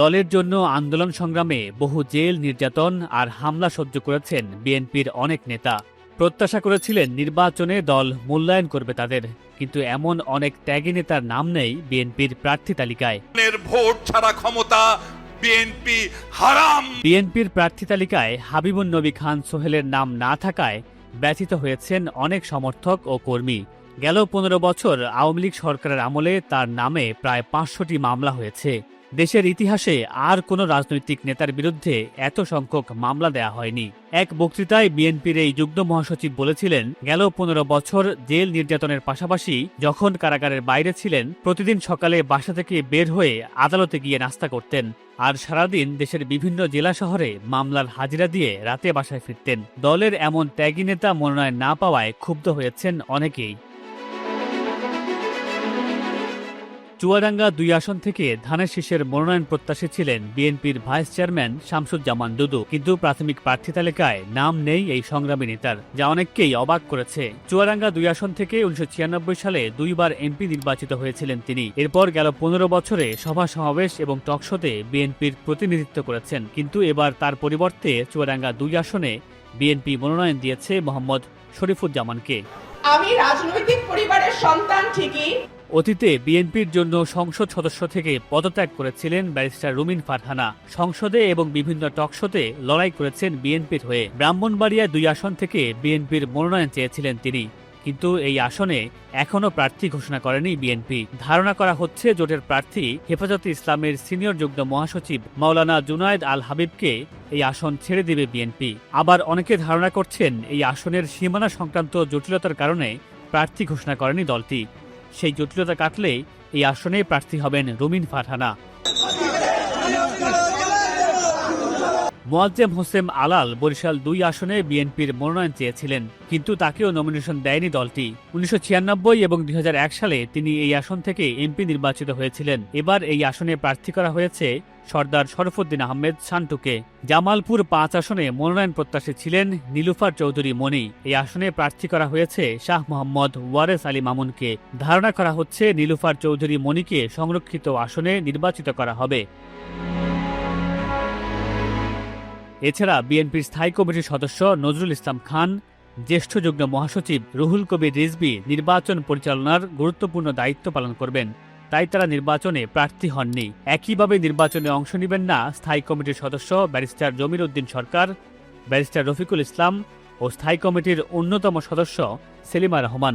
দলের জন্য আন্দোলন সংগ্রামে বহু জেল নির্যাতন আর হামলা সহ্য করেছেন বিএনপির অনেক নেতা। প্রত্যাশা করেছিলেন নির্বাচনে দল মূল্যায়ন করবে তাদের কিন্তু এমন অনেক ত্যাগী নেতার নাম নেই বিএনপির প্রার্থী তালিকায়। ভোট ছাড়া ক্ষমতা বিএনপি হারাম। বিএনপির প্রার্থী তালিকায় হাবিবুন নবী খান সোহেলের নাম না থাকায় ব্যথিত হয়েছেন অনেক সমর্থক ও কর্মী। গেল পনেরো বছর আওয়ামী লীগ সরকারের আমলে তার নামে প্রায় পাঁচশোটি মামলা হয়েছে। দেশের ইতিহাসে আর কোনো রাজনৈতিক নেতার বিরুদ্ধে এত সংখ্যক মামলা দেয়া হয়নি। এক বক্তৃতায় বিএনপির এই যুগ্ম মহাসচিব বলেছিলেন, গেল পনেরো বছর জেল নির্যাতনের পাশাপাশি যখন কারাগারের বাইরে ছিলেন, প্রতিদিন সকালে বাসা থেকে বের হয়ে আদালতে গিয়ে নাস্তা করতেন। আর সারাদিন দেশের বিভিন্ন জেলা শহরে মামলার হাজিরা দিয়ে রাতে বাসায় ফিরতেন। দলের এমন ত্যাগী নেতা মনোনয়ন না পাওয়ায় ক্ষুব্ধ হয়েছেন অনেকেই। চুয়াডাঙ্গা দুই আসন থেকে ধানের শীষের মনোনয়ন প্রত্যাশী ছিলেন বিএনপির ভাইস চেয়ারম্যান শামসুজ্জামান দুদু। কিন্তু প্রাথমিক প্রার্থী তালিকায় নাম নেই এই সংগ্রামী নেতার, যা অনেককেই অবাক করেছে। চুয়াডাঙ্গা দুই আসন থেকে উনিশশো ছিয়ানব্বই সালে দুইবার এমপি নির্বাচিত হয়েছিলেন তিনি। এরপর গেল পনেরো বছরে সভা সমাবেশ এবং টকশোতে বিএনপির প্রতিনিধিত্ব করেছেন। কিন্তু এবার তার পরিবর্তে চুয়াডাঙ্গা দুই আসনে বিএনপি মনোনয়ন দিয়েছে মোহাম্মদ শরীফুজ্জামানকে। আমি রাজনৈতিক পরিবারের সন্তান ঠিকই অতীতে বিএনপির জন্য সংসদ সদস্য থেকে পদত্যাগ করেছিলেন ব্যারিস্টার রুমিন ফারহানা। সংসদে এবং বিভিন্ন টকশোতে লড়াই করেছেন বিএনপির হয়ে। ব্রাহ্মণবাড়িয়া দুই আসন থেকে বিএনপির মনোনয়ন চেয়েছিলেন তিনি। কিন্তু এই আসনে এখনও প্রার্থী ঘোষণা করেনি বিএনপি। ধারণা করা হচ্ছে জোটের প্রার্থী হেফাজতে ইসলামের সিনিয়র যুগ্ম মহাসচিব মাওলানা জুনায়েদ আল হাবিবকে এই আসন ছেড়ে দেবে বিএনপি। আবার অনেকে ধারণা করছেন এই আসনের সীমানা সংক্রান্ত জটিলতার কারণে প্রার্থী ঘোষণা করেনি দলটি। সেই জটিলতা কাটলেই এই আসনে প্রার্থী হবেন রুমিন ফারহানা। মোয়াজ্জেম হোসেন আলাল বরিশাল দুই আসনে বিএনপির মনোনয়ন চেয়েছিলেন, কিন্তু তাকেও নমিনেশন দেয়নি দলটি। উনিশশো ছিয়ানব্বই এবং দুই হাজার এক সালে তিনি এই আসন থেকে এমপি নির্বাচিত হয়েছিলেন। এবার এই আসনে প্রার্থী করা হয়েছে সর্দার শরফুদ্দিন আহমেদ শান্টুকে জামালপুর পাঁচ আসনে মনোনয়ন প্রত্যাশী ছিলেন নীলুফার চৌধুরী মনি এই আসনে প্রার্থী করা হয়েছে শাহ মোহাম্মদ ওয়ারেস আলী মামুনকে। ধারণা করা হচ্ছে নীলুফার চৌধুরী মনিকে সংরক্ষিত আসনে নির্বাচিত করা হবে। এছাড়া বিএনপির স্থায়ী কমিটির সদস্য নজরুল ইসলাম খান, জ্যেষ্ঠ যুগ্ম মহাসচিব রুহুল কবির রিজবি নির্বাচন পরিচালনার গুরুত্বপূর্ণ দায়িত্ব পালন করবেন, তাই তারা নির্বাচনে প্রার্থী হননি। একইভাবে নির্বাচনে অংশ নেবেন না স্থায়ী কমিটির সদস্য ব্যারিস্টার জমির উদ্দিন সরকার, ব্যারিস্টার রফিকুল ইসলাম ও স্থায়ী কমিটির অন্যতম সদস্য সেলিমা রহমান।